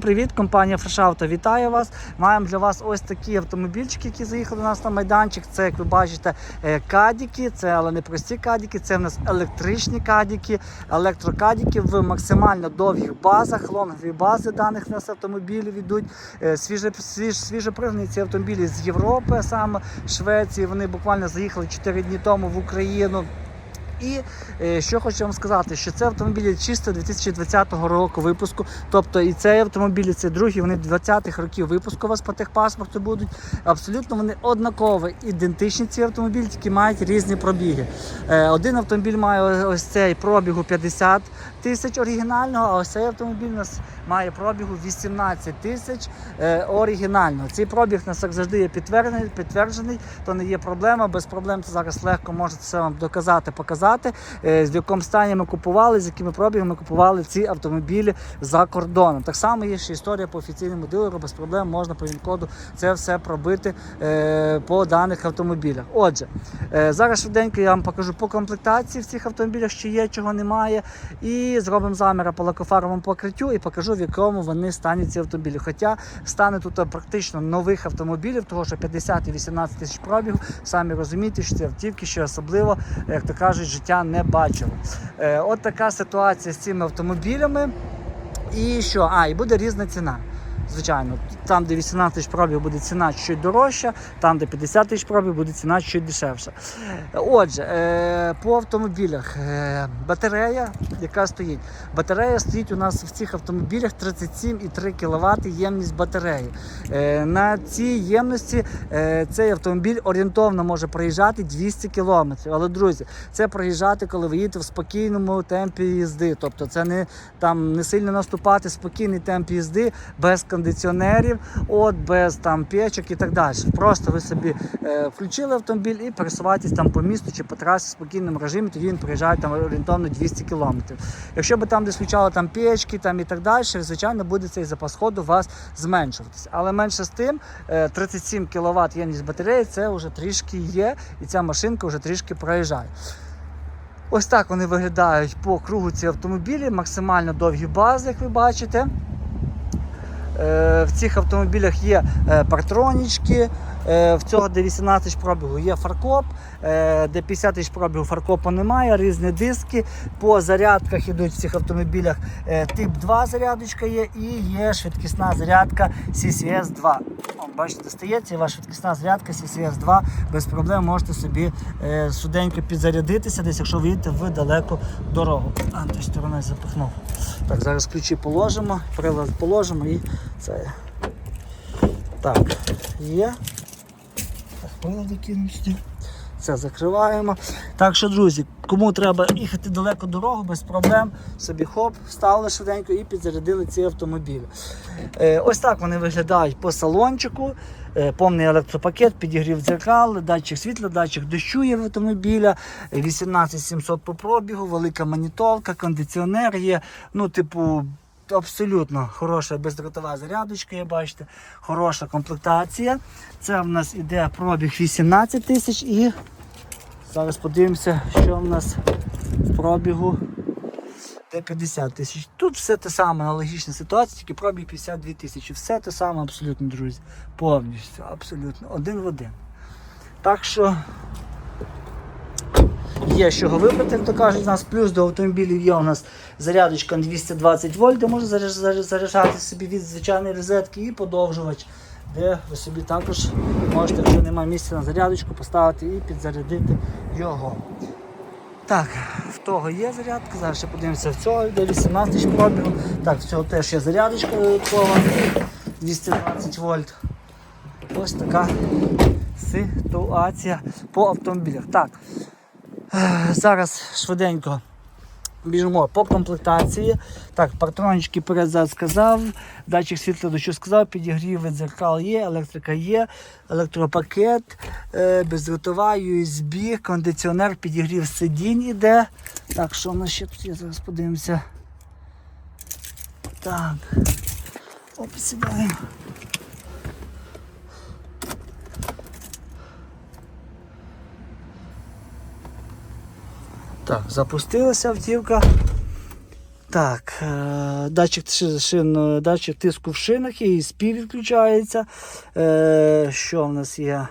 Привіт, компанія Фрешавто вітаю вас. Маємо для вас ось такі автомобільчики, які заїхали до нас на майданчик. Це, як ви бачите, е, кадіки. Це але не прості кадіки, це в нас електричні кадіки, електрокадіки в максимально довгих базах, лонгові бази даних у нас автомобілів йдуть. Е, Свіже, свіж, свіжопригнані ці автомобілі з Європи, саме Швеції. Вони буквально заїхали 4 дні тому в Україну. І е, що хочу вам сказати, що це автомобілі чисто 2020 року випуску. Тобто і цей автомобіль, і цей другий, вони 20-х років випуску у вас по техпаспорту будуть. Абсолютно вони однакові, ідентичні ці автомобілі, тільки мають різні пробіги. Е, один автомобіль має ось цей пробігу 50 тисяч оригінального, а ось цей автомобіль у нас має пробігу 18 тисяч е, оригінального. Цей пробіг у нас як завжди є підтверджений, підтверджений, то не є проблема. Без проблем це зараз легко можете все вам доказати, показати, е, в якому стані ми купували, з якими пробігами ми купували ці автомобілі за кордоном. Так само є ще історія по офіційному дилеру, без проблем можна по він-коду це все пробити е, по даних автомобілях. Отже, е, зараз швиденько я вам покажу по комплектації в цих автомобілях, що є, чого немає. І зробимо заміри по лакофаровому покриттю і покажу, в якому вони стані ці автомобілі. Хоча стане тут практично нових автомобілів, того що 50 і 18 тисяч пробігу, самі розумієте, що ці автівки ще особливо, як то кажуть, життя не бачило. Е, от така ситуація з цими автомобілями. І що? А, і буде різна ціна. Звичайно, там, де 18 тисяч пробів, буде ціна чуть дорожча, там, де 50 тисяч пробів, буде ціна чуть дешевша. Отже, е, по автомобілях е, батарея, яка стоїть. Батарея стоїть у нас в цих автомобілях 37,3 кВт ємність батареї. Е, на цій ємності цей автомобіль орієнтовно може проїжджати 200 км. Але, друзі, це проїжджати, коли ви їдете в спокійному темпі їзди. Тобто це не, там, не сильно наступати, спокійний темп їзди без кондиціонерів, от, без там печок і так далі. Просто ви собі е, включили автомобіль і пересуваєтесь там по місту чи по трасі в спокійному режимі, тоді він проїжджає там орієнтовно 200 км. Якщо би там десь включали там печки там, і так далі, звичайно, буде цей запас ходу у вас зменшуватися. Але менше з тим, е, 37 кВт ємність батареї це вже трішки є, і ця машинка вже трішки проїжджає. Ось так вони виглядають по кругу ці автомобілі, максимально довгі бази, як ви бачите. Е, В цих автомобілях є е, партронічки, в цього де 18 тисяч пробігу є фаркоп, е, де 50 тисяч пробігу фаркопу немає, різні диски. По зарядках йдуть в цих автомобілях е, тип 2 зарядочка є і є швидкісна зарядка CCS 2. О, бачите, достається і ваша швидкісна зарядка CCS 2 без проблем можете собі е, швиденько підзарядитися, десь якщо ви їдете в далеку дорогу. А, тою стороною запихнув. Так, зараз ключі положимо, прилад положимо і це. Так, є. Прилади. Це закриваємо. Так що, друзі, кому треба їхати далеко дорогу, без проблем, собі хоп, вставили швиденько і підзарядили ці автомобілі. Е, ось так вони виглядають по салончику. Е, повний електропакет, підігрів дзеркал, датчик світла, датчик дощу є в автомобіля, е, 18700 по пробігу, велика манітолка, кондиціонер є. Ну, типу, абсолютно хороша бездротова зарядочка, є, бачите, хороша комплектація. Це в нас іде пробіг 18 тисяч і зараз подивимося, що в нас в пробігу. Де 50 тисяч. Тут все те саме, аналогічна ситуація, тільки пробіг 52 тисячі. Все те саме абсолютно, друзі. Повністю, абсолютно, один в один. Так що є з чого вибрати, то кажуть, у нас плюс до автомобілів є у нас зарядочка на 220 вольт, де можна заряджати собі від звичайної розетки і подовжувач, де ви собі також можете, якщо немає місця на зарядочку, поставити і підзарядити його. Так, в того є зарядка, зараз ще подивимося в цього, де 18 тисяч пробігу. Так, в цього теж є зарядочка додаткова, 220 вольт. Ось така ситуація по автомобілях. Так, зараз швиденько біжимо по комплектації. Так, партрончики перед сказав, датчик світла дощу сказав, підігрів дзеркал є, електрика є, електропакет, е, бездротова, USB, кондиціонер, підігрів сидінь іде. Так, що в нас ще тут є? Зараз подивимося. Так. Оп, сідаємо. Так, запустилася автівка. Так, е, датчик, шин, датчик тиску в шинах і спів відключається. Е, Що в нас є?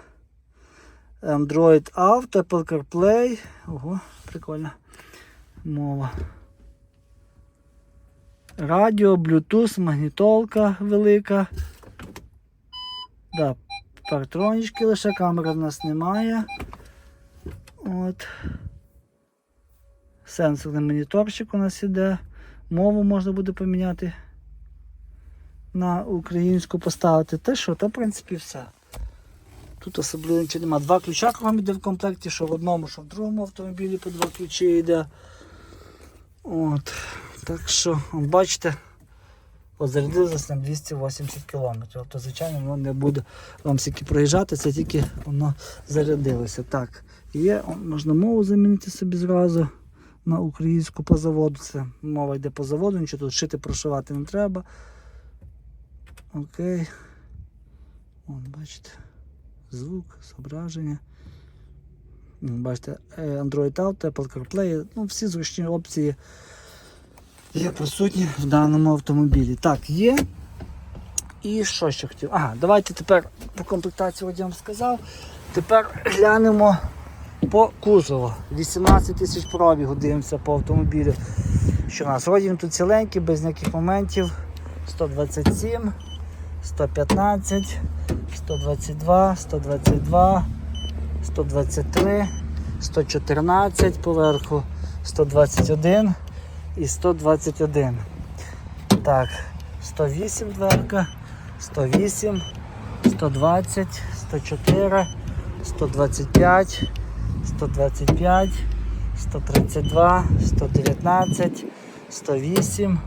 Android Auto, Apple CarPlay. Ого, прикольна мова. Радіо, Bluetooth, магнітолка велика. Да, партронічки лише, камери в нас немає. От. Сенсорний моніторчик у нас іде. Мову можна буде поміняти на українську поставити. Те що, то в принципі все. Тут особливо нічого немає. Два ключа кругом іде в комплекті, що в одному, що в другому автомобілі по два ключі йде. От. Так що, бачите, зарядилося на 280 км. Тобто, звичайно, воно не буде вам стільки проїжджати, це тільки воно зарядилося. Так, є, можна мову замінити собі зразу на українську по заводу. Це мова йде по заводу, нічого тут шити, прошивати не треба. Окей. Вон, бачите. Звук, зображення. Бачите, е, Android Auto, Apple CarPlay, ну, всі зручні опції є присутні в даному автомобілі. Так, є. І що ще хотів? Ага, давайте тепер по комплектації я вам сказав. Тепер глянемо по кузову. 18 тисяч пробігу дивимося по автомобілю. Що у нас? Вроді тут ціленький, без ніяких моментів. 127, 115, 122, 122, 123, 114 поверху, 121 і 121. Так, 108 дверка, 108, 120, 104, 125, 125, 132, 119, 108,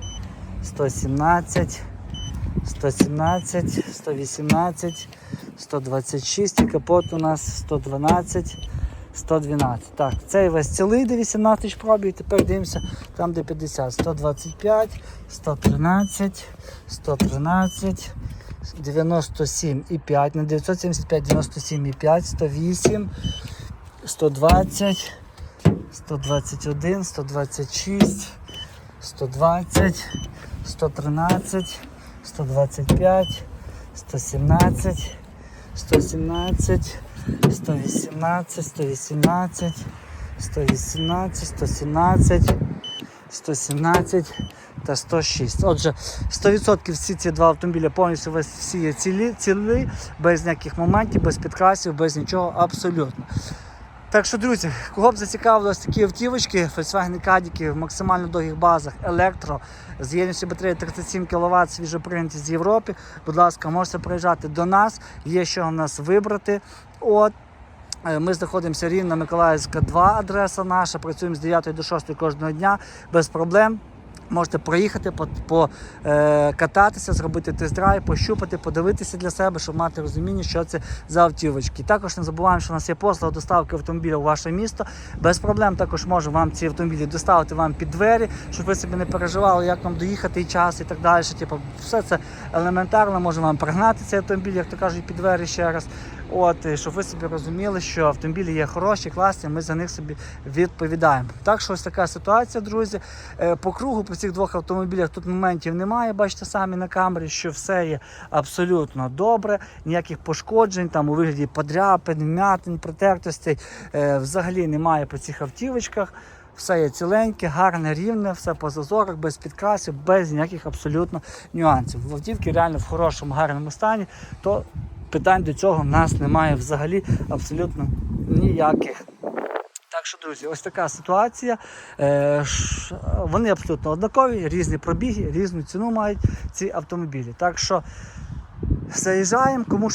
117, 117, 118, 126 і капот у нас 112, 112. Так, цей весь цілий, де 18 тисяч пробіг, тепер дивимося там, де 50. 125, 113, 113, 97,5, на 975, 97,5, 108, 120, 121, 126, 120, 113, 125, 117, 117, 118, 118, 118, 117, 117 та 106. Отже, 100% всі ці два автомобілі повністю всі є цілі, цілі, без ніяких моментів, без підкрасів, без нічого абсолютно. Так що, друзі, кого б зацікавилось такі автівочки, Volkswagen Caddy в максимально довгих базах, електро, з єдністю батареї 37 кВт, свіжоприйняті з Європи. Будь ласка, можете приїжджати до нас, є що в нас вибрати. От. Е, Ми знаходимося рівно Миколаївська 2 адреса наша, працюємо з 9 до 6 кожного дня без проблем. Можете проїхати, по, по, е, зробити тест-драйв, пощупати, подивитися для себе, щоб мати розуміння, що це за автівочки. Також не забуваємо, що у нас є послуга доставки автомобіля у ваше місто. Без проблем також можемо вам ці автомобілі доставити вам під двері, щоб ви собі не переживали, як вам доїхати і час і так далі. Типу, все це елементарно, можемо вам пригнати цей автомобіль, як то кажуть, під двері ще раз. От, щоб ви собі розуміли, що автомобілі є хороші, класні, ми за них собі відповідаємо. Так що ось така ситуація, друзі. Е, По кругу по цих двох автомобілях тут моментів немає. Бачите самі на камері, що все є абсолютно добре, ніяких пошкоджень там у вигляді подряпин, вмятин, протертостей е, взагалі немає по цих автівочках. Все є ціленьке, гарне, рівне, все по зазорах, без підкрасів, без ніяких абсолютно нюансів. В автівки реально в хорошому, гарному стані, то питань до цього в нас немає взагалі абсолютно ніяких. Так що, друзі, ось така ситуація. Е, Вони абсолютно однакові, різні пробіги, різну ціну мають ці автомобілі. Так що заїжджаємо, кому